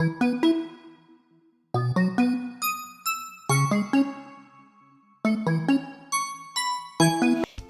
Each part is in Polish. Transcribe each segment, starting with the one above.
thank you.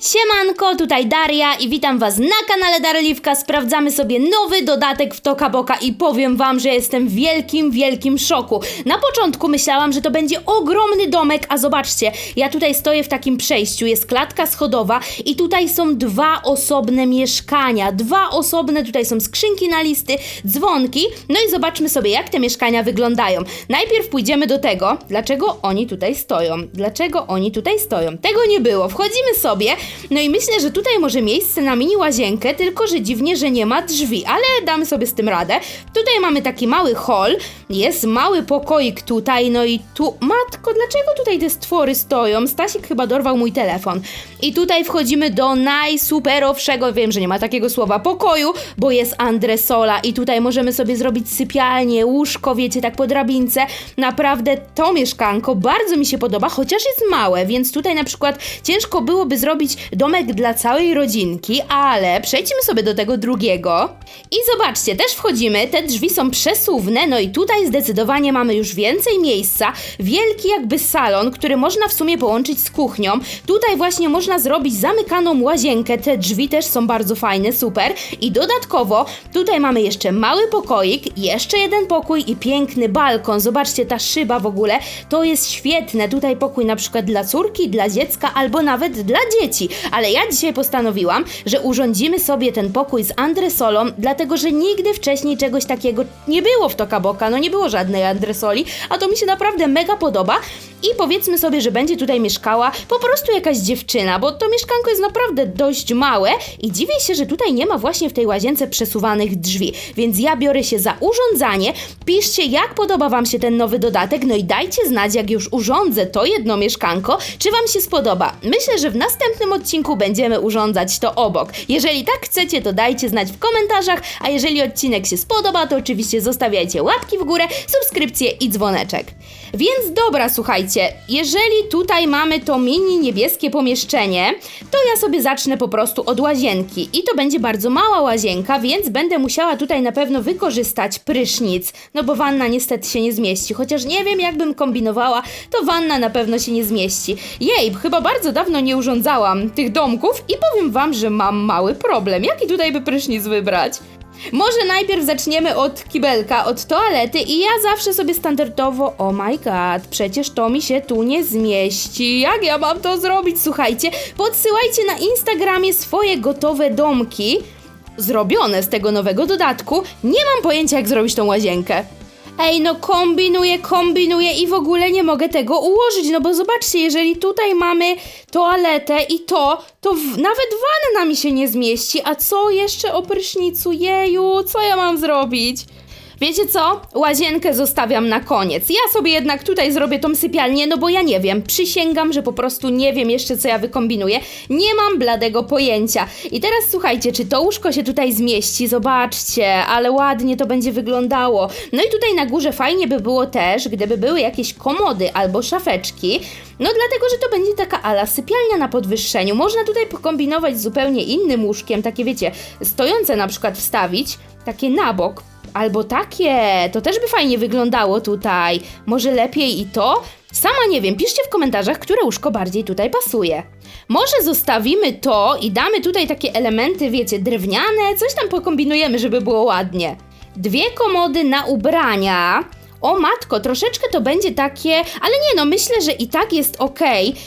Siemanko, tutaj Daria i witam Was na kanale Darliwka. Sprawdzamy sobie nowy dodatek w Toka Boka i powiem Wam, że jestem w wielkim, wielkim szoku. Na początku myślałam, że to będzie ogromny domek, a zobaczcie, ja tutaj stoję w takim przejściu, jest klatka schodowa i tutaj są dwa osobne mieszkania. Dwa osobne, tutaj są skrzynki na listy, dzwonki. No i zobaczmy sobie, jak te mieszkania wyglądają. Najpierw pójdziemy do tego, dlaczego oni tutaj stoją. Dlaczego oni tutaj stoją? Tego nie było. Wchodzimy sobie, no i myślę, że tutaj może miejsce na mini łazienkę, tylko że dziwnie, że nie ma drzwi, ale damy sobie z tym radę. Tutaj mamy taki mały hall, jest mały pokoik tutaj, no i tu... Matko, dlaczego tutaj te stwory stoją? Stasik chyba dorwał mój telefon. I tutaj wchodzimy do najsuperowszego, wiem, że nie ma takiego słowa, pokoju, bo jest Andresola i tutaj możemy sobie zrobić sypialnię, łóżko, wiecie, tak po drabince. Naprawdę to mieszkanko bardzo mi się podoba, chociaż jest małe, więc tutaj na przykład ciężko byłoby zrobić domek dla całej rodzinki, ale przejdźmy sobie do tego drugiego. I zobaczcie, też wchodzimy, te drzwi są przesuwne, no i tutaj zdecydowanie mamy już więcej miejsca. Wielki jakby salon, który można w sumie połączyć z kuchnią. Tutaj właśnie można zrobić zamykaną łazienkę, te drzwi też są bardzo fajne, super. I dodatkowo tutaj mamy jeszcze mały pokoik, jeszcze jeden pokój i piękny balkon. Zobaczcie, ta szyba w ogóle, to jest świetne. Tutaj pokój na przykład dla córki, dla dziecka albo nawet dla dzieci. Ale ja dzisiaj postanowiłam, że urządzimy sobie ten pokój z Andresolą, dlatego że nigdy wcześniej czegoś takiego nie było w Toka Boka, no nie było żadnej Andresoli, a to mi się naprawdę mega podoba. I powiedzmy sobie, że będzie tutaj mieszkała po prostu jakaś dziewczyna, bo to mieszkanko jest naprawdę dość małe i dziwię się, że tutaj nie ma właśnie w tej łazience przesuwanych drzwi. Więc ja biorę się za urządzanie. Piszcie, jak podoba Wam się ten nowy dodatek, no i dajcie znać, jak już urządzę to jedno mieszkanko, czy Wam się spodoba. Myślę, że w następnym odcinku będziemy urządzać to obok. Jeżeli tak chcecie, to dajcie znać w komentarzach, a jeżeli odcinek się spodoba, to oczywiście zostawiajcie łapki w górę, subskrypcję i dzwoneczek. Więc dobra, słuchajcie, jeżeli tutaj mamy to mini niebieskie pomieszczenie, to ja sobie zacznę po prostu od łazienki. I to będzie bardzo mała łazienka, więc będę musiała tutaj na pewno wykorzystać prysznic, no bo wanna niestety się nie zmieści. Chociaż nie wiem, jakbym kombinowała, to wanna na pewno się nie zmieści. Jej, chyba bardzo dawno nie urządzałam tych domków i powiem wam, że mam mały problem. Jaki tutaj by prysznic wybrać? Może najpierw zaczniemy od kibelka, od toalety i ja zawsze sobie standardowo, oh my god, przecież to mi się tu nie zmieści. Jak ja mam to zrobić? Słuchajcie, podsyłajcie na Instagramie swoje gotowe domki zrobione z tego nowego dodatku. Nie mam pojęcia jak zrobić tą łazienkę. Ej, no kombinuję, kombinuję i w ogóle nie mogę tego ułożyć, no bo zobaczcie, jeżeli tutaj mamy toaletę i to, to w, nawet wanna mi się nie zmieści, a co jeszcze o prysznicu? Jeju, co ja mam zrobić? Wiecie co? Łazienkę zostawiam na koniec. Ja sobie jednak tutaj zrobię tą sypialnię, no bo ja nie wiem. Przysięgam, że po prostu nie wiem jeszcze, co ja wykombinuję. Nie mam bladego pojęcia. I teraz słuchajcie, czy to łóżko się tutaj zmieści? Zobaczcie, ale ładnie to będzie wyglądało. No i tutaj na górze fajnie by było też, gdyby były jakieś komody albo szafeczki. No dlatego, że to będzie taka ala sypialnia na podwyższeniu. Można tutaj pokombinować z zupełnie innym łóżkiem, takie wiecie, stojące na przykład wstawić, takie na bok, Albo takie, to też by fajnie wyglądało tutaj. Może lepiej i to? Sama nie wiem, piszcie w komentarzach, które łóżko bardziej tutaj pasuje. Może zostawimy to i damy tutaj takie elementy, wiecie, drewniane, coś tam pokombinujemy, żeby było ładnie. Dwie komody na ubrania. O matko, troszeczkę to będzie takie, ale nie no, myślę, że i tak jest ok.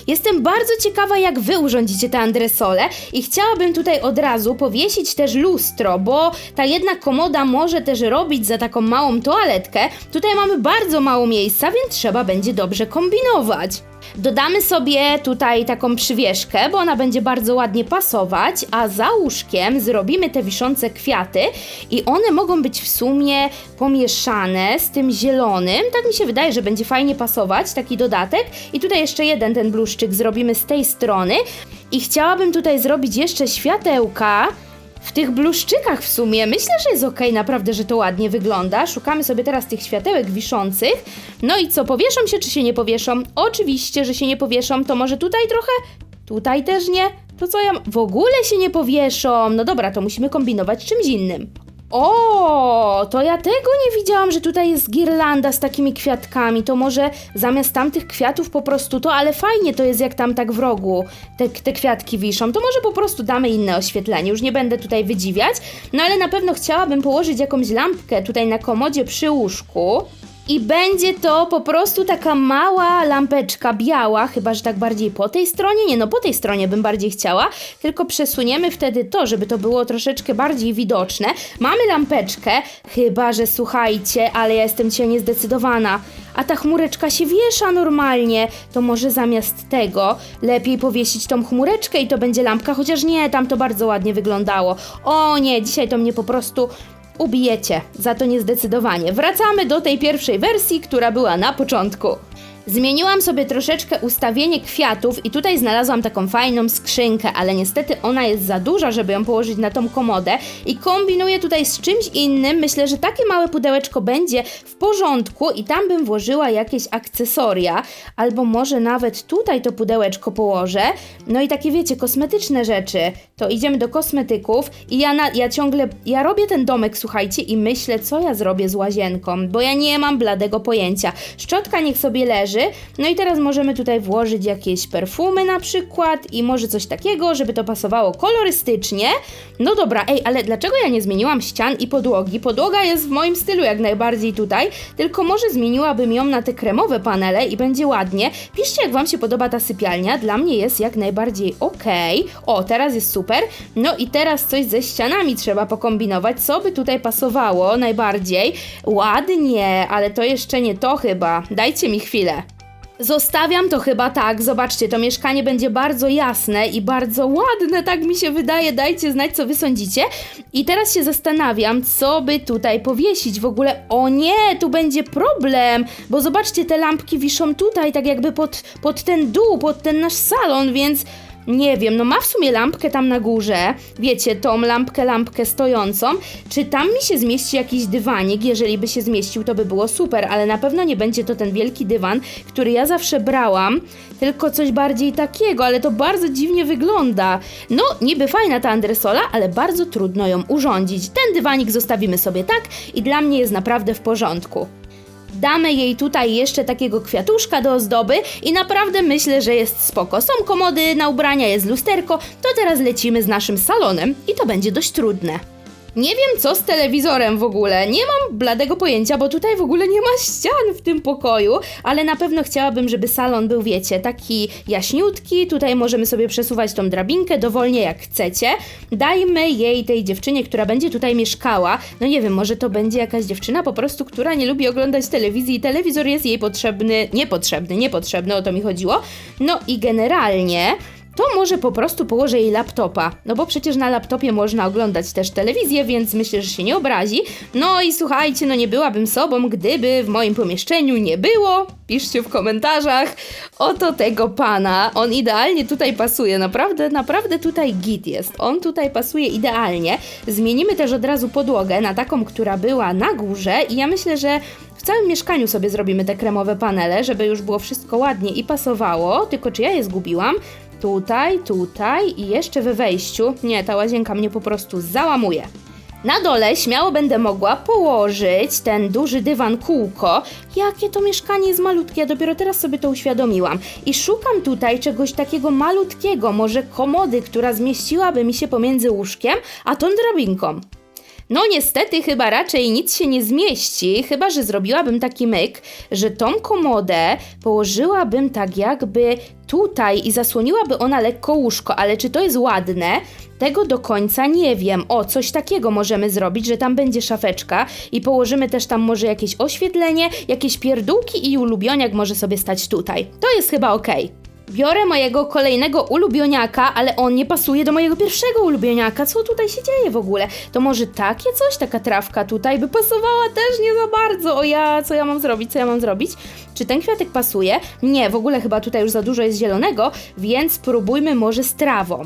Jestem bardzo ciekawa, jak wy urządzicie te andresole i chciałabym tutaj od razu powiesić też lustro, bo ta jedna komoda może też robić za taką małą toaletkę. Tutaj mamy bardzo mało miejsca, więc trzeba będzie dobrze kombinować. Dodamy sobie tutaj taką przywieszkę, bo ona będzie bardzo ładnie pasować, a za łóżkiem zrobimy te wiszące kwiaty i one mogą być w sumie pomieszane z tym zielonym. Tak mi się wydaje, że będzie fajnie pasować, taki dodatek. I tutaj jeszcze jeden ten bluszczyk zrobimy z tej strony. I chciałabym tutaj zrobić jeszcze światełka w tych bluszczykach w sumie. Myślę, że jest ok, naprawdę, że to ładnie wygląda. Szukamy sobie teraz tych światełek wiszących. No i co, powieszą się czy się nie powieszą? Oczywiście, że się nie powieszą. To może tutaj trochę? Tutaj też nie? To co ja... W ogóle się nie powieszą. No dobra, to musimy kombinować czymś innym. O, to ja tego nie widziałam, że tutaj jest girlanda z takimi kwiatkami. To może zamiast tamtych kwiatów po prostu to, ale fajnie to jest jak tam tak w rogu te, te kwiatki wiszą. To może po prostu damy inne oświetlenie. Już nie będę tutaj wydziwiać. No ale na pewno chciałabym położyć jakąś lampkę tutaj na komodzie przy łóżku. I będzie to po prostu taka mała lampeczka biała, chyba że tak bardziej po tej stronie. Nie, no po tej stronie bym bardziej chciała, tylko przesuniemy wtedy to, żeby to było troszeczkę bardziej widoczne. Mamy lampeczkę, chyba że słuchajcie, ale ja jestem dzisiaj niezdecydowana. A ta chmureczka się wiesza normalnie. To może zamiast tego lepiej powiesić tą chmureczkę i to będzie lampka, chociaż nie, tam to bardzo ładnie wyglądało. O nie, dzisiaj to mnie po prostu ubijecie, za to niezdecydowanie. Wracamy do tej pierwszej wersji, która była na początku. Zmieniłam sobie troszeczkę ustawienie kwiatów i tutaj znalazłam taką fajną skrzynkę, ale niestety ona jest za duża, żeby ją położyć na tą komodę i kombinuję tutaj z czymś innym. Myślę, że takie małe pudełeczko będzie w porządku i tam bym włożyła jakieś akcesoria, albo może nawet tutaj to pudełeczko położę. No i takie wiecie, kosmetyczne rzeczy. To idziemy do kosmetyków i ja, na, ja ciągle, ja robię ten domek, słuchajcie, i myślę, co ja zrobię z łazienką, bo ja nie mam bladego pojęcia. Szczotka niech sobie leży, no i teraz możemy tutaj włożyć jakieś perfumy na przykład i może coś takiego, żeby to pasowało kolorystycznie. No dobra, ej, ale dlaczego ja nie zmieniłam ścian i podłogi? Podłoga jest w moim stylu jak najbardziej tutaj, tylko może zmieniłabym ją na te kremowe panele i będzie ładnie. Piszcie, jak Wam się podoba ta sypialnia, dla mnie jest jak najbardziej okej. O, teraz jest super. No i teraz coś ze ścianami trzeba pokombinować, co by tutaj pasowało najbardziej. Ładnie, ale to jeszcze nie to chyba. Dajcie mi chwilę. Zostawiam to chyba tak. Zobaczcie, to mieszkanie będzie bardzo jasne i bardzo ładne, tak mi się wydaje. Dajcie znać, co wy sądzicie. I teraz się zastanawiam, co by tutaj powiesić w ogóle. O nie, tu będzie problem, bo zobaczcie, te lampki wiszą tutaj, tak jakby pod, pod ten dół, pod ten nasz salon, więc. Nie wiem, no ma w sumie lampkę tam na górze, wiecie, tą lampkę, lampkę stojącą. Czy tam mi się zmieści jakiś dywanik? Jeżeli by się zmieścił, to by było super, ale na pewno nie będzie to ten wielki dywan, który ja zawsze brałam, tylko coś bardziej takiego, ale to bardzo dziwnie wygląda. No, niby fajna ta Andresola, ale bardzo trudno ją urządzić. Ten dywanik zostawimy sobie tak i dla mnie jest naprawdę w porządku. Damy jej tutaj jeszcze takiego kwiatuszka do ozdoby i naprawdę myślę, że jest spoko. Są komody na ubrania, jest lusterko, to teraz lecimy z naszym salonem i to będzie dość trudne. Nie wiem co z telewizorem w ogóle, nie mam bladego pojęcia, bo tutaj w ogóle nie ma ścian w tym pokoju, ale na pewno chciałabym, żeby salon był, wiecie, taki jaśniutki, tutaj możemy sobie przesuwać tą drabinkę dowolnie jak chcecie. Dajmy jej, tej dziewczynie, która będzie tutaj mieszkała, no nie wiem, może to będzie jakaś dziewczyna po prostu, która nie lubi oglądać telewizji i telewizor jest jej potrzebny, niepotrzebny, niepotrzebny, o to mi chodziło. No i generalnie to może po prostu położę jej laptopa. No bo przecież na laptopie można oglądać też telewizję, więc myślę, że się nie obrazi. No i słuchajcie, no nie byłabym sobą, gdyby w moim pomieszczeniu nie było. Piszcie w komentarzach. Oto tego pana. On idealnie tutaj pasuje. Naprawdę, naprawdę tutaj git jest. On tutaj pasuje idealnie. Zmienimy też od razu podłogę na taką, która była na górze i ja myślę, że w całym mieszkaniu sobie zrobimy te kremowe panele, żeby już było wszystko ładnie i pasowało. Tylko czy ja je zgubiłam? Tutaj, tutaj i jeszcze we wejściu. Nie, ta łazienka mnie po prostu załamuje. Na dole śmiało będę mogła położyć ten duży dywan kółko. Jakie to mieszkanie jest malutkie, ja dopiero teraz sobie to uświadomiłam. I szukam tutaj czegoś takiego malutkiego, może komody, która zmieściłaby mi się pomiędzy łóżkiem a tą drabinką. No niestety chyba raczej nic się nie zmieści, chyba że zrobiłabym taki myk, że tą komodę położyłabym tak jakby tutaj i zasłoniłaby ona lekko łóżko, ale czy to jest ładne? Tego do końca nie wiem. O, coś takiego możemy zrobić, że tam będzie szafeczka i położymy też tam może jakieś oświetlenie, jakieś pierdółki i ulubioniak może sobie stać tutaj. To jest chyba okej. Biorę mojego kolejnego ulubioniaka, ale on nie pasuje do mojego pierwszego ulubioniaka. Co tutaj się dzieje w ogóle? To może takie coś, taka trawka tutaj by pasowała też nie za bardzo. O ja, co ja mam zrobić, co ja mam zrobić? Czy ten kwiatek pasuje? Nie, w ogóle chyba tutaj już za dużo jest zielonego, więc spróbujmy może z trawą.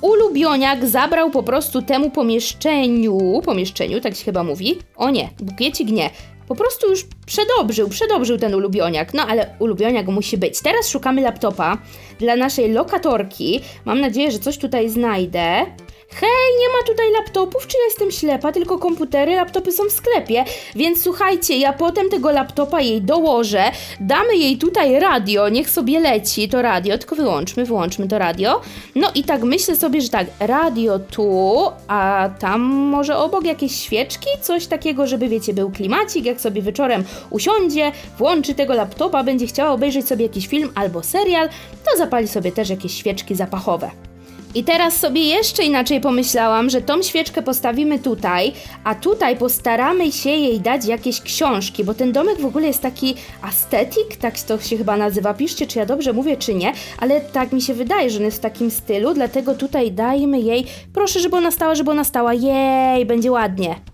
Ulubioniak zabrał po prostu temu pomieszczeniu, pomieszczeniu, tak się chyba mówi. O nie, bukiecik nie. Po prostu już przedobrzył, przedobrzył ten ulubioniak. No ale ulubioniak musi być. Teraz szukamy laptopa dla naszej lokatorki. Mam nadzieję, że coś tutaj znajdę. Hej, nie ma tutaj laptopów, czy ja jestem ślepa? Tylko komputery, laptopy są w sklepie. Więc słuchajcie, ja potem tego laptopa jej dołożę, damy jej tutaj radio, niech sobie leci to radio, tylko wyłączmy, wyłączmy to radio. No i tak myślę sobie, że tak, radio tu, a tam może obok jakieś świeczki, coś takiego, żeby wiecie, był klimacik, jak sobie wieczorem usiądzie, włączy tego laptopa, będzie chciała obejrzeć sobie jakiś film albo serial, to zapali sobie też jakieś świeczki zapachowe. I teraz sobie jeszcze inaczej pomyślałam, że tą świeczkę postawimy tutaj, a tutaj postaramy się jej dać jakieś książki, bo ten domek w ogóle jest taki aesthetic, tak to się chyba nazywa. Piszcie, czy ja dobrze mówię, czy nie, ale tak mi się wydaje, że on jest w takim stylu, dlatego tutaj dajmy jej, proszę, żeby ona stała, żeby ona stała, jej, będzie ładnie.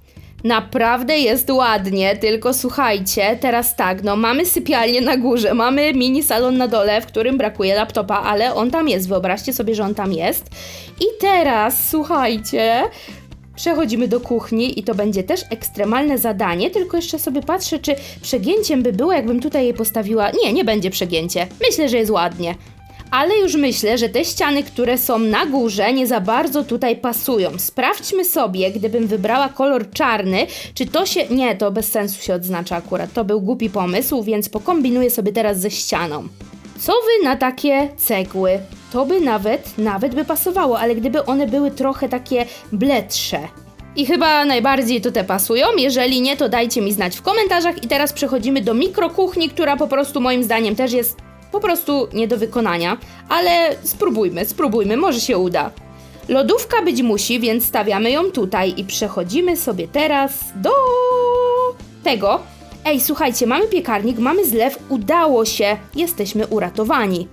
Naprawdę jest ładnie, tylko słuchajcie, teraz tak, no mamy sypialnię na górze, mamy mini salon na dole, w którym brakuje laptopa, ale on tam jest, wyobraźcie sobie, że on tam jest. I teraz, słuchajcie, przechodzimy do kuchni i to będzie też ekstremalne zadanie, tylko jeszcze sobie patrzę, czy przegięciem by było, jakbym tutaj jej postawiła... Nie, nie będzie przegięcie. Myślę, że jest ładnie. Ale już myślę, że te ściany, które są na górze, nie za bardzo tutaj pasują. Sprawdźmy sobie, gdybym wybrała kolor czarny, czy to się. Nie, to bez sensu się odznacza akurat. To był głupi pomysł, więc pokombinuję sobie teraz ze ścianą. Co wy na takie cegły? To by nawet, nawet by pasowało, ale gdyby one były trochę takie bledsze. I chyba najbardziej to te pasują. Jeżeli nie, to dajcie mi znać w komentarzach. I teraz przechodzimy do mikrokuchni, która po prostu moim zdaniem też jest po prostu nie do wykonania, ale spróbujmy, spróbujmy, może się uda. Lodówka być musi, więc stawiamy ją tutaj i przechodzimy sobie teraz do tego. Ej, słuchajcie, mamy piekarnik, mamy zlew, udało się, jesteśmy uratowani.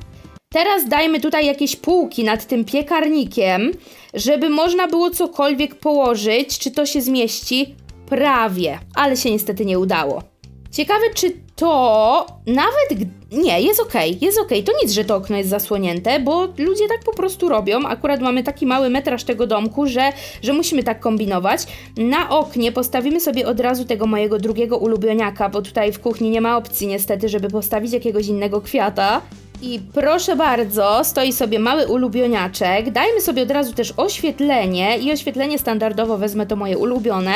Teraz dajmy tutaj jakieś półki nad tym piekarnikiem, żeby można było cokolwiek położyć. Czy to się zmieści? Prawie, ale się niestety nie udało. Ciekawe, czy to nawet. Nie, jest okej, jest okej. To nic, że to okno jest zasłonięte, bo ludzie tak po prostu robią. Akurat mamy taki mały metraż tego domku, że, że musimy tak kombinować. Na oknie postawimy sobie od razu tego mojego drugiego ulubioniaka, bo tutaj w kuchni nie ma opcji niestety, żeby postawić jakiegoś innego kwiata. I proszę bardzo, stoi sobie mały ulubioniaczek. Dajmy sobie od razu też oświetlenie i oświetlenie standardowo wezmę to moje ulubione.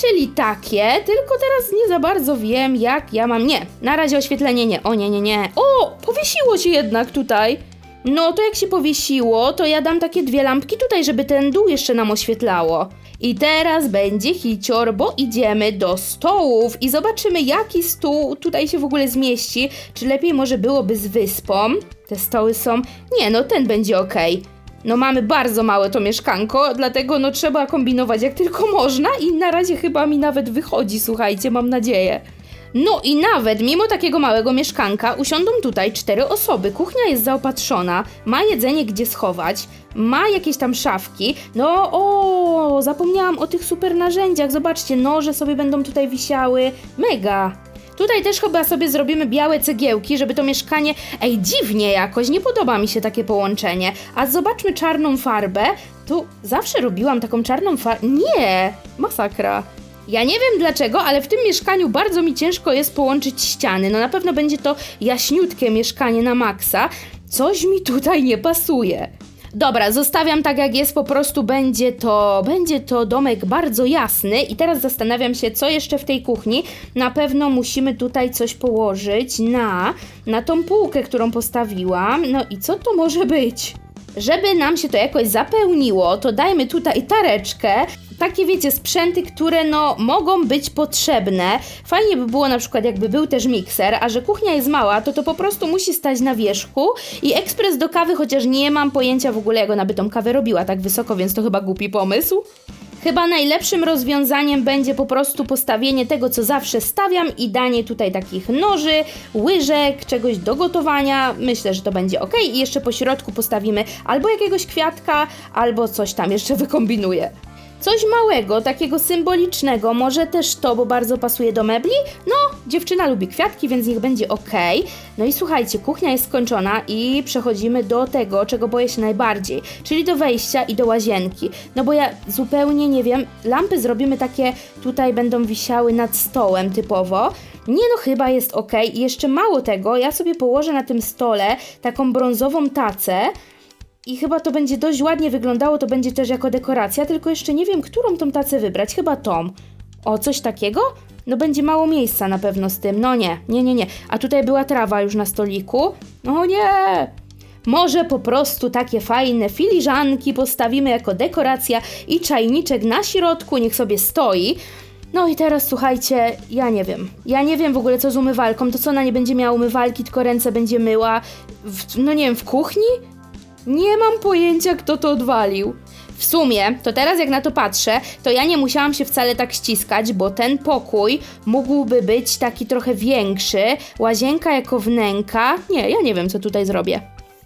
Czyli takie, tylko teraz nie za bardzo wiem, jak ja mam. Nie, na razie oświetlenie nie. O nie, nie, nie. O, powiesiło się jednak tutaj. No to jak się powiesiło, to ja dam takie dwie lampki tutaj, żeby ten dół jeszcze nam oświetlało. I teraz będzie hicior, bo idziemy do stołów i zobaczymy, jaki stół tutaj się w ogóle zmieści. Czy lepiej może byłoby z wyspą? Te stoły są. Nie, no ten będzie ok. No mamy bardzo małe to mieszkanko, dlatego no trzeba kombinować jak tylko można i na razie chyba mi nawet wychodzi, słuchajcie, mam nadzieję. No i nawet mimo takiego małego mieszkanka usiądą tutaj cztery osoby. Kuchnia jest zaopatrzona, ma jedzenie gdzie schować, ma jakieś tam szafki. No o, zapomniałam o tych super narzędziach. Zobaczcie, noże sobie będą tutaj wisiały. Mega. Tutaj też chyba sobie zrobimy białe cegiełki, żeby to mieszkanie. Ej, dziwnie jakoś, nie podoba mi się takie połączenie. A zobaczmy czarną farbę. Tu zawsze robiłam taką czarną farbę. Nie! Masakra. Ja nie wiem dlaczego, ale w tym mieszkaniu bardzo mi ciężko jest połączyć ściany. No na pewno będzie to jaśniutkie mieszkanie na maksa. Coś mi tutaj nie pasuje. Dobra, zostawiam tak jak jest, po prostu będzie to, będzie to domek bardzo jasny i teraz zastanawiam się, co jeszcze w tej kuchni. Na pewno musimy tutaj coś położyć na, na tą półkę, którą postawiłam. No i co to może być? Żeby nam się to jakoś zapełniło, to dajmy tutaj tareczkę. Takie wiecie, sprzęty, które no mogą być potrzebne. Fajnie by było na przykład jakby był też mikser, a że kuchnia jest mała, to to po prostu musi stać na wierzchu i ekspres do kawy, chociaż nie mam pojęcia w ogóle jak ona by tą kawę robiła tak wysoko, więc to chyba głupi pomysł. Chyba najlepszym rozwiązaniem będzie po prostu postawienie tego, co zawsze stawiam i danie tutaj takich noży, łyżek, czegoś do gotowania. Myślę, że to będzie ok. I jeszcze po środku postawimy albo jakiegoś kwiatka, albo coś tam jeszcze wykombinuję. Coś małego, takiego symbolicznego, może też to, bo bardzo pasuje do mebli. No, dziewczyna lubi kwiatki, więc niech będzie ok. No i słuchajcie, kuchnia jest skończona i przechodzimy do tego, czego boję się najbardziej, czyli do wejścia i do łazienki. No bo ja zupełnie nie wiem, lampy zrobimy takie, tutaj będą wisiały nad stołem typowo. Nie no, chyba jest ok. I jeszcze mało tego, ja sobie położę na tym stole taką brązową tacę, I chyba to będzie dość ładnie wyglądało, to będzie też jako dekoracja, tylko jeszcze nie wiem, którą tą tacę wybrać. Chyba tą. O, coś takiego? No będzie mało miejsca na pewno z tym. No nie, nie, nie, nie. A tutaj była trawa już na stoliku. No nie! Może po prostu takie fajne filiżanki postawimy jako dekoracja i czajniczek na środku niech sobie stoi. No i teraz słuchajcie, ja nie wiem. Ja nie wiem w ogóle co z umywalką. To co ona nie będzie miała umywalki, tylko ręce będzie myła. W, no nie wiem, w kuchni? Nie mam pojęcia, kto to odwalił. W sumie, to teraz jak na to patrzę, to ja nie musiałam się wcale tak ściskać, bo ten pokój mógłby być taki trochę większy. Łazienka jako wnęka. Nie, ja nie wiem, co tutaj zrobię.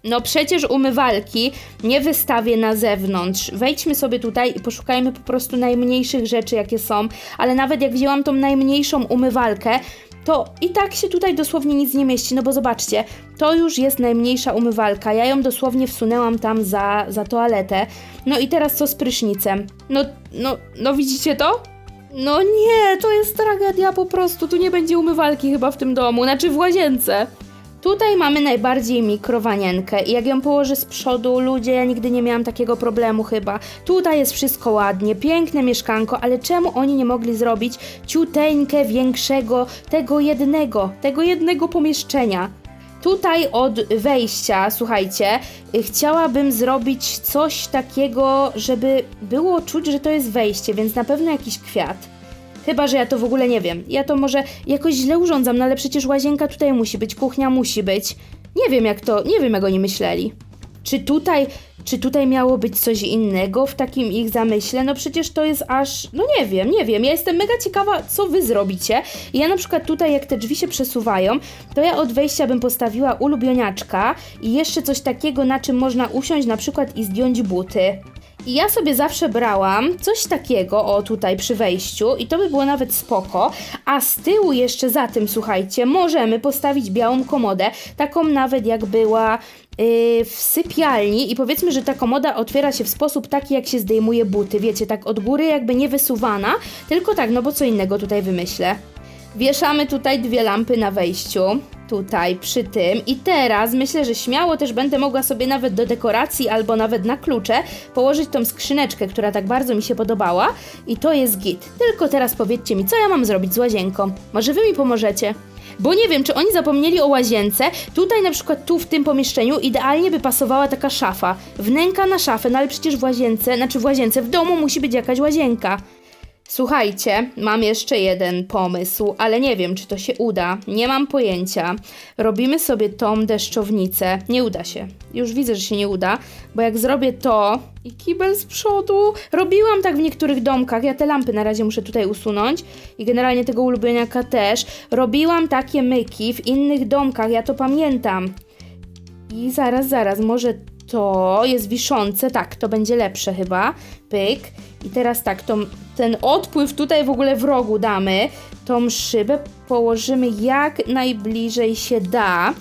No przecież umywalki nie wystawię na zewnątrz. Wejdźmy sobie tutaj i poszukajmy po prostu najmniejszych rzeczy, jakie są. Ale nawet jak wzięłam tą najmniejszą umywalkę, to i tak się tutaj dosłownie nic nie mieści, no bo zobaczcie, to już jest najmniejsza umywalka. Ja ją dosłownie wsunęłam tam za, za toaletę. No i teraz co z prysznicem? No, no, no widzicie to? No nie, to jest tragedia po prostu. Tu nie będzie umywalki chyba w tym domu, znaczy w łazience. Tutaj mamy najbardziej mikrowanienkę i jak ją położę z przodu, ludzie, ja nigdy nie miałam takiego problemu chyba. Tutaj jest wszystko ładnie, piękne mieszkanko, ale czemu oni nie mogli zrobić ciuteńkę większego, tego jednego, tego jednego pomieszczenia? Tutaj od wejścia, słuchajcie, chciałabym zrobić coś takiego, żeby było czuć, że to jest wejście, więc na pewno jakiś kwiat. Chyba, że ja to w ogóle nie wiem. Ja to może jakoś źle urządzam, no ale przecież łazienka tutaj musi być, kuchnia musi być. Nie wiem jak to, nie wiem jak oni myśleli. Czy tutaj, czy tutaj miało być coś innego w takim ich zamyśle? No przecież to jest aż, no nie wiem, nie wiem. Ja jestem mega ciekawa, co wy zrobicie. I ja na przykład tutaj, jak te drzwi się przesuwają, to ja od wejścia bym postawiła ulubioniaczka i jeszcze coś takiego, na czym można usiąść na przykład i zdjąć buty. I ja sobie zawsze brałam coś takiego, o tutaj przy wejściu, i to by było nawet spoko. A z tyłu jeszcze za tym, słuchajcie, możemy postawić białą komodę, taką nawet jak była yy, w sypialni. I powiedzmy, że ta komoda otwiera się w sposób taki, jak się zdejmuje buty. Wiecie, tak od góry, jakby nie wysuwana, tylko tak, no bo co innego tutaj wymyślę. Wieszamy tutaj dwie lampy na wejściu, tutaj przy tym i teraz myślę, że śmiało też będę mogła sobie nawet do dekoracji albo nawet na klucze położyć tą skrzyneczkę, która tak bardzo mi się podobała i to jest git. Tylko teraz powiedzcie mi, co ja mam zrobić z łazienką? Może wy mi pomożecie? Bo nie wiem, czy oni zapomnieli o łazience. Tutaj na przykład tu w tym pomieszczeniu idealnie by pasowała taka szafa. Wnęka na szafę, no ale przecież w łazience, znaczy w łazience w domu musi być jakaś łazienka. Słuchajcie, mam jeszcze jeden pomysł, ale nie wiem, czy to się uda. Nie mam pojęcia. Robimy sobie tą deszczownicę. Nie uda się. Już widzę, że się nie uda, bo jak zrobię to i kibel z przodu. Robiłam tak w niektórych domkach. Ja te lampy na razie muszę tutaj usunąć i generalnie tego ulubieniaka też. Robiłam takie myki w innych domkach, ja to pamiętam. I zaraz, zaraz, może to jest wiszące, tak, to będzie lepsze chyba. Pyk. I teraz tak, tą, ten odpływ tutaj w ogóle w rogu damy. Tą szybę położymy jak najbliżej się da.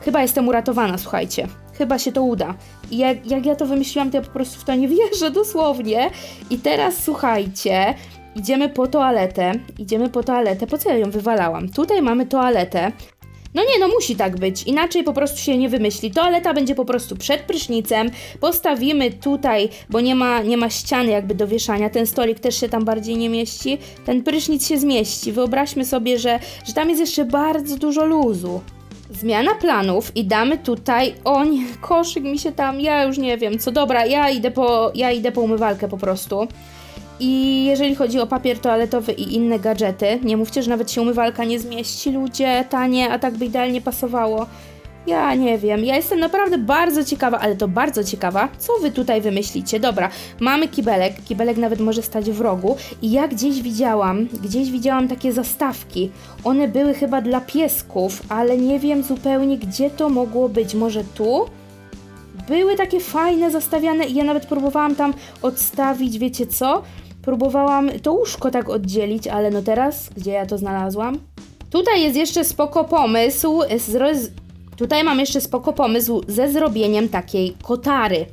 Chyba jestem uratowana, słuchajcie. Chyba się to uda. I jak, jak ja to wymyśliłam, to ja po prostu w to nie wierzę, dosłownie. I teraz słuchajcie, idziemy po toaletę. Idziemy po toaletę. Po co ja ją wywalałam? Tutaj mamy toaletę. No nie, no musi tak być, inaczej po prostu się nie wymyśli. Toaleta będzie po prostu przed prysznicem, postawimy tutaj, bo nie ma, nie ma ściany jakby do wieszania, ten stolik też się tam bardziej nie mieści, ten prysznic się zmieści. Wyobraźmy sobie, że, że tam jest jeszcze bardzo dużo luzu. Zmiana planów i damy tutaj, o nie, koszyk mi się tam, ja już nie wiem, co dobra, ja idę po, ja idę po umywalkę po prostu. I jeżeli chodzi o papier toaletowy i inne gadżety, nie mówcie, że nawet się umywalka nie zmieści, ludzie, tanie, a tak by idealnie pasowało. Ja nie wiem, ja jestem naprawdę bardzo ciekawa, ale to bardzo ciekawa, co wy tutaj wymyślicie. Dobra, mamy kibelek, kibelek nawet może stać w rogu i ja gdzieś widziałam, gdzieś widziałam takie zastawki. One były chyba dla piesków, ale nie wiem zupełnie gdzie to mogło być. Może tu? były takie fajne, zastawiane i ja nawet próbowałam tam odstawić, wiecie co? Próbowałam to łóżko tak oddzielić, ale no teraz, gdzie ja to znalazłam? Tutaj jest jeszcze spoko pomysł, z tutaj mam jeszcze spoko pomysł ze zrobieniem takiej kotary.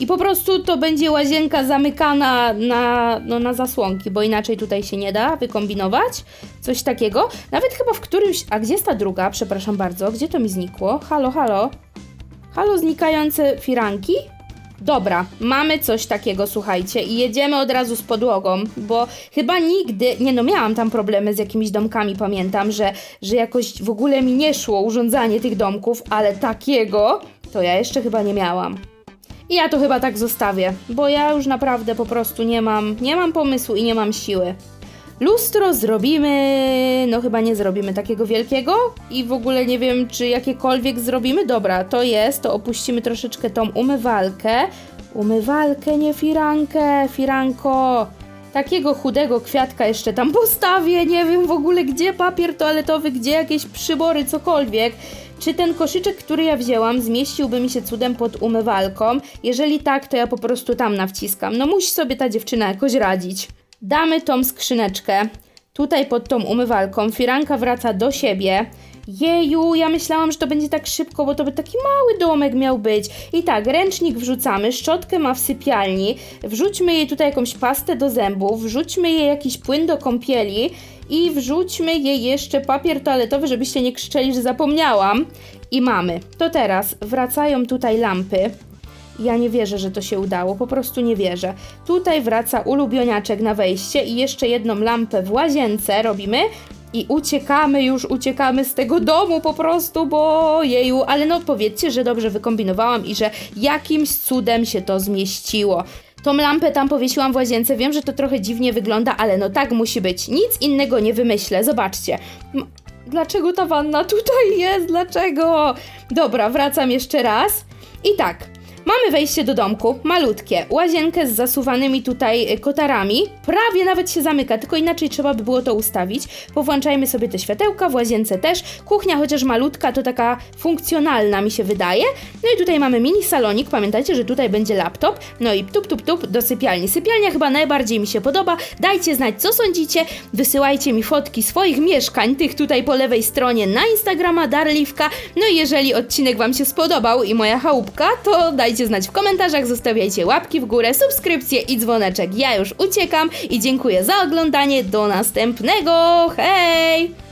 I po prostu to będzie łazienka zamykana na, no, na zasłonki, bo inaczej tutaj się nie da wykombinować. Coś takiego. Nawet chyba w którymś... A gdzie jest ta druga? Przepraszam bardzo. Gdzie to mi znikło? Halo, halo? Halo, znikające firanki? Dobra, mamy coś takiego, słuchajcie, i jedziemy od razu z podłogą, bo chyba nigdy, nie no, miałam tam problemy z jakimiś domkami, pamiętam, że, że jakoś w ogóle mi nie szło urządzanie tych domków, ale takiego to ja jeszcze chyba nie miałam. I ja to chyba tak zostawię, bo ja już naprawdę po prostu nie mam, nie mam pomysłu i nie mam siły. Lustro zrobimy, no chyba nie zrobimy takiego wielkiego i w ogóle nie wiem, czy jakiekolwiek zrobimy. Dobra, to jest, to opuścimy troszeczkę tą umywalkę. Umywalkę, nie firankę, firanko. Takiego chudego kwiatka jeszcze tam postawię, nie wiem w ogóle gdzie papier toaletowy, gdzie jakieś przybory, cokolwiek. Czy ten koszyczek, który ja wzięłam, zmieściłby mi się cudem pod umywalką? Jeżeli tak, to ja po prostu tam nawciskam. No musi sobie ta dziewczyna jakoś radzić. Damy tą skrzyneczkę tutaj pod tą umywalką. Firanka wraca do siebie. Jeju, ja myślałam, że to będzie tak szybko, bo to by taki mały domek miał być. I tak, ręcznik wrzucamy, szczotkę ma w sypialni, wrzućmy jej tutaj jakąś pastę do zębów, wrzućmy jej jakiś płyn do kąpieli i wrzućmy jej jeszcze papier toaletowy, żebyście nie krzyczeli, że zapomniałam. I mamy. To teraz wracają tutaj lampy. Ja nie wierzę, że to się udało, po prostu nie wierzę. Tutaj wraca ulubioniaczek na wejście i jeszcze jedną lampę w łazience robimy. I uciekamy już, uciekamy z tego domu po prostu, bo jeju, ale no powiedzcie, że dobrze wykombinowałam i że jakimś cudem się to zmieściło. Tą lampę tam powiesiłam w łazience, wiem, że to trochę dziwnie wygląda, ale no tak musi być. Nic innego nie wymyślę, zobaczcie. M- Dlaczego ta wanna tutaj jest? Dlaczego? Dobra, wracam jeszcze raz. I tak, Mamy wejście do domku, malutkie, łazienkę z zasuwanymi tutaj y, kotarami, prawie nawet się zamyka, tylko inaczej trzeba by było to ustawić. Powłączajmy sobie te światełka, w łazience też. Kuchnia chociaż malutka, to taka funkcjonalna mi się wydaje. No i tutaj mamy mini salonik, pamiętajcie, że tutaj będzie laptop. No i tup tup tup do sypialni. Sypialnia chyba najbardziej mi się podoba. Dajcie znać, co sądzicie. Wysyłajcie mi fotki swoich mieszkań, tych tutaj po lewej stronie na Instagrama Darliwka. No i jeżeli odcinek Wam się spodobał i moja chałupka, to dajcie znać w komentarzach, zostawiajcie łapki w górę, subskrypcje i dzwoneczek. Ja już uciekam i dziękuję za oglądanie. Do następnego. Hej!